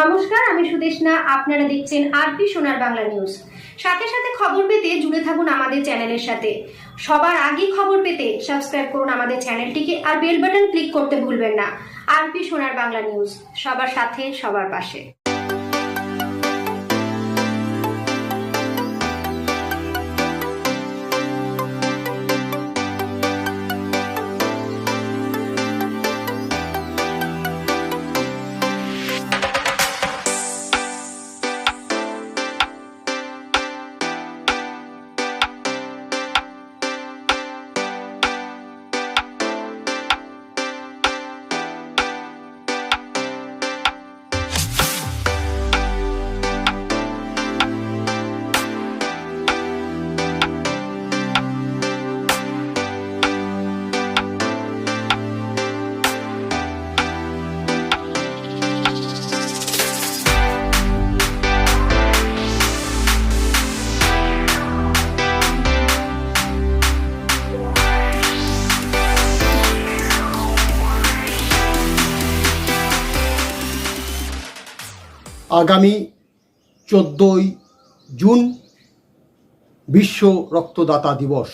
নমস্কার, আমি সুদেশনা, আপনারা দেখছেন আরপি সোনার বাংলা নিউজ। সাথে সাথে খবর পেতে জুড়ে থাকুন আমাদের চ্যানেলের সাথে। সবার আগে খবর পেতে সাবস্ক্রাইব করুন আমাদের চ্যানেলটিকে আর বেল বাটন ক্লিক করতে ভুলবেন না। আরপি সোনার বাংলা নিউজ, সবার সাথে, সবার পাশে। আগামী চোদ্দোই জুন বিশ্ব রক্তদাতা দিবস।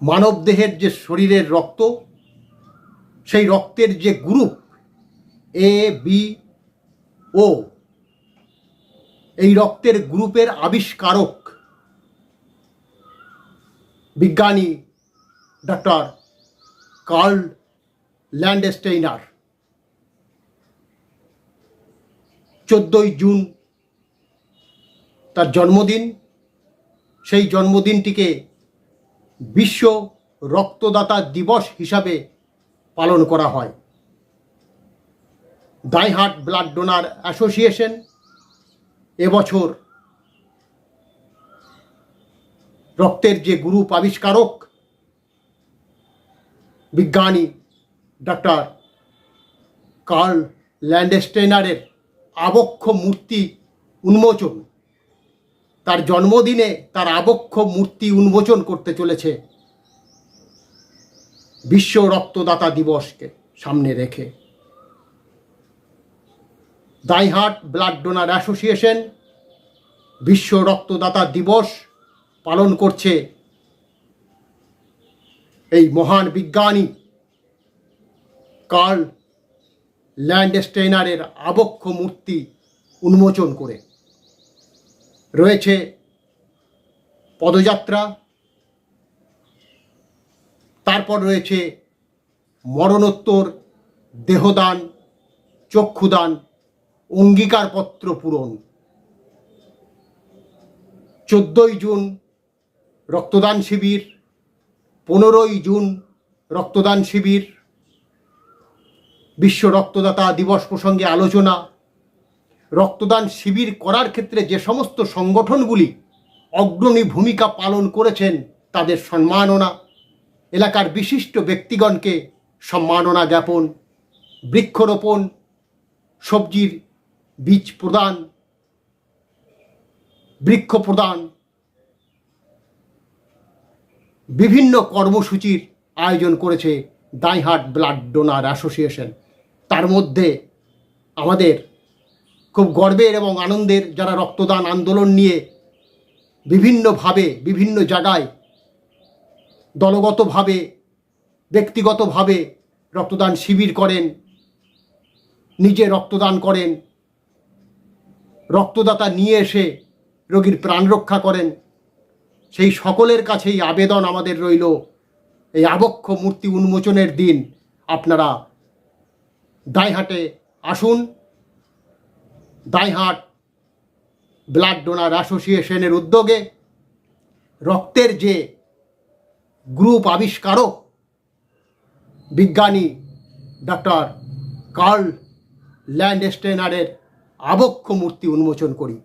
মানবদেহের যে শরীরের রক্ত, সেই রক্তের যে গ্রুপ এ বি ও এই রক্তের গ্রুপের আবিষ্কারক বিজ্ঞানী ডক্টর কার্ল ল্যান্ডস্টেইনার। চোদ্দোই জুন তার জন্মদিন। সেই জন্মদিনটিকে বিশ্ব রক্তদাতা দিবস হিসাবে পালন করা হয়। ডাইহার্ট ব্লাড ডোনার অ্যাসোসিয়েশন এবছর রক্তের যে গ্রুপ আবিষ্কারক, বিজ্ঞানী ডক্টর কার্ল ল্যান্ডস্টেনারের আবক্ষ মূর্তি উন্মোচন। তার জন্মদিনে তার আবক্ষ মূর্তি উন্মোচন করতে চলেছে বিশ্ব রক্তদাতা দিবসকে সামনে রেখে। দাইহাট ব্লাড ডোনার অ্যাসোসিয়েশন বিশ্ব রক্তদাতা দিবস পালন করছে এই মহান বিজ্ঞানী কার্ল ল্যান্ডস্টেইনারের আবক্ষ মূর্তি উন্মোচন করে। রয়েছে পদযাত্রা, তারপর রয়েছে মরণোত্তর, দেহদান, চক্ষুদান, অঙ্গীকারপত্র পূরণ। চোদ্দোই জুন রক্তদান শিবির, পনেরোই জুন রক্তদান শিবির। বিশ্ব রক্তদাতা দিবস প্রসঙ্গে আলোচনা। রক্তদান শিবির করার ক্ষেত্রে যে সমস্ত সংগঠনগুলি অগ্রণী ভূমিকা পালন করেছেন, তাদের সম্মাননা, এলাকার বিশিষ্ট ব্যক্তিগণকে সম্মাননা জ্ঞাপন, বৃক্ষরোপণ, সবজির বীজ প্রদান, বৃক্ষ প্রদান, বিভিন্ন কর্মসূচির আয়োজন করেছে দাইহাট ব্লাড ডোনার অ্যাসোসিয়েশন। তার মধ্যে আমাদের খুব গর্বের এবং আনন্দের যারা রক্তদান আন্দোলন নিয়ে বিভিন্নভাবে, বিভিন্ন জায়গায়, দলগতভাবে, ব্যক্তিগতভাবে রক্তদান শিবির করেন, নিজে রক্তদান করেন, রক্তদাতা নিয়ে এসে রোগীর প্রাণ রক্ষা করেন। সেই সকলের কাছেই আবেদন আমাদের রইল। এই আবক্ষ মূর্তি উন্মোচনের দিন আপনারা দাইহাটে আসুন। দাইহাট ব্লাড ডোনার অ্যাসোসিয়েশনের উদ্যোগে রক্তের যে গ্রুপ আবিষ্কারক, বিজ্ঞানী ডক্টর কার্ল ল্যান্ডস্টেনারের আবক্ষ মূর্তি উন্মোচন করি।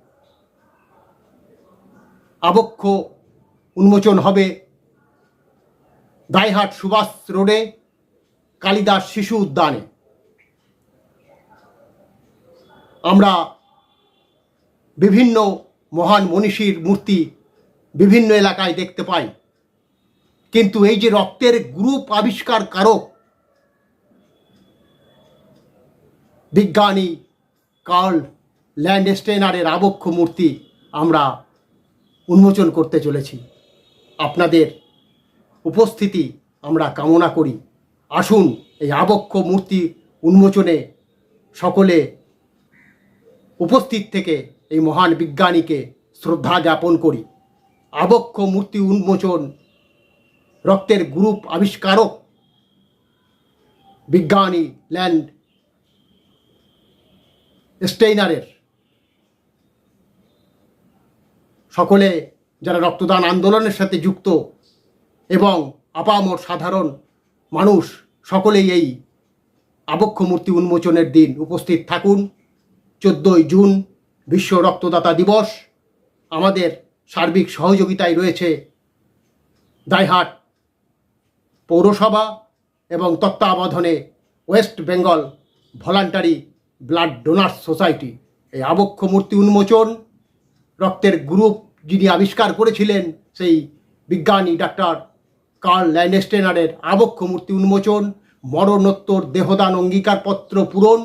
আবক্ষ উন্মোচন হবে দাইহাট সুভাষ রোডে, কালিদাস শিশু উদ্যানে। আমরা বিভিন্ন মহান মনীষীর মূর্তি বিভিন্ন এলাকায় দেখতে পাই। কিন্তু এই যে রক্তের গ্রুপ আবিষ্কার কারক, বিজ্ঞানী কার্ল ল্যান্ড ল্যান্ডস্টেনারের আবক্ষ মূর্তি আমরা উন্মোচন করতে চলেছি। আপনাদের উপস্থিতি আমরা কামনা করি। আসুন এই আবক্ষ মূর্তি উন্মোচনে সকলে উপস্থিত থেকে এই মহান বিজ্ঞানীকে শ্রদ্ধা জ্ঞাপন করি। আবক্ষ মূর্তি উন্মোচন, রক্তের গ্রুপ আবিষ্কারক, বিজ্ঞানী ল্যান্ড স্টেইনারের। সকলে যারা রক্তদান আন্দোলনের সাথে যুক্ত এবং আপামর সাধারণ মানুষ, সকলেই এই আবক্ষ মূর্তি উন্মোচনের দিন উপস্থিত থাকুন। চোদ্দোই জুন বিশ্ব রক্তদাতা দিবস। আমাদের সার্বিক সহযোগিতায় রয়েছে দাইহাট পৌরসভা এবং তত্ত্বাবধানে west Bengal voluntary blood donors society. এই আবক্ষ মূর্তি উন্মোচন রক্তের গ্রুপ যিনি আবিষ্কার করেছিলেন, সেই বিজ্ঞানী ডাক্তার কার্ল ল্যান্ডস্টেনারের আবক্ষ মূর্তি উন্মোচন, মরণোত্তর দেহদান অঙ্গীকারপত্র পূরণ,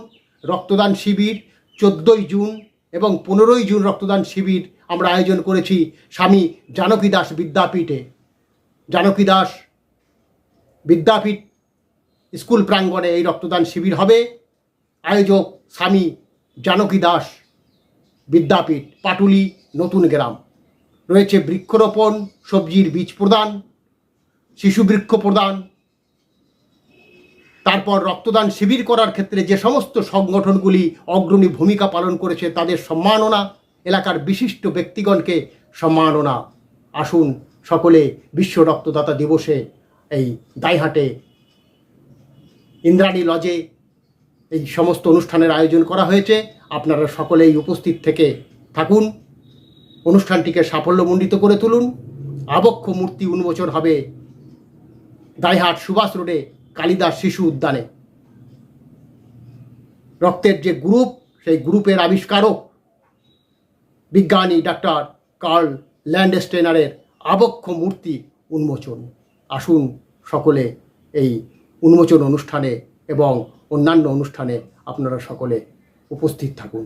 রক্তদান শিবির চোদ্দোই জুন এবং পনেরোই জুন রক্তদান শিবির আমরা আয়োজন করেছি স্বামী জানকী দাস বিদ্যাপীঠে। জানকী দাস বিদ্যাপীঠ স্কুল প্রাঙ্গণে এই রক্তদান শিবির হবে। আয়োজক স্বামী জানকী দাস বিদ্যাপীঠ, পাটুলি, নতুন গ্রাম। রয়েছে বৃক্ষরোপণ, সবজির বীজ প্রদান, শিশু বৃক্ষ প্রদান তারপর রক্তদান শিবির করার ক্ষেত্রে যে সমস্ত সংগঠনগুলি অগ্রণী ভূমিকা পালন করেছে তাদের সম্মাননা, এলাকার বিশিষ্ট ব্যক্তিগণকে সম্মাননা। আসুন সকলে বিশ্ব রক্তদাতা দিবসে এই দাইহাটে ইন্দ্রাণী লজে এই সমস্ত অনুষ্ঠানের আয়োজন করা হয়েছে। আপনারা সকলেই উপস্থিত থেকে থাকুন, অনুষ্ঠানটিকে সাফল্যমণ্ডিত করে তুলুন। আবক্ষ মূর্তি উন্মোচন হবে দাইহাট সুভাষ রোডে। কালিদাস শিশু উদ্যানে। রক্তের যে গ্রুপ, সেই গ্রুপের আবিষ্কারক বিজ্ঞানী ডাক্তার কার্ল ল্যান্ডস্টেনারের আবক্ষ মূর্তি উন্মোচন। আসুন সকলে এই উন্মোচন অনুষ্ঠানে এবং অন্যান্য অনুষ্ঠানে আপনারা সকলে উপস্থিত থাকুন।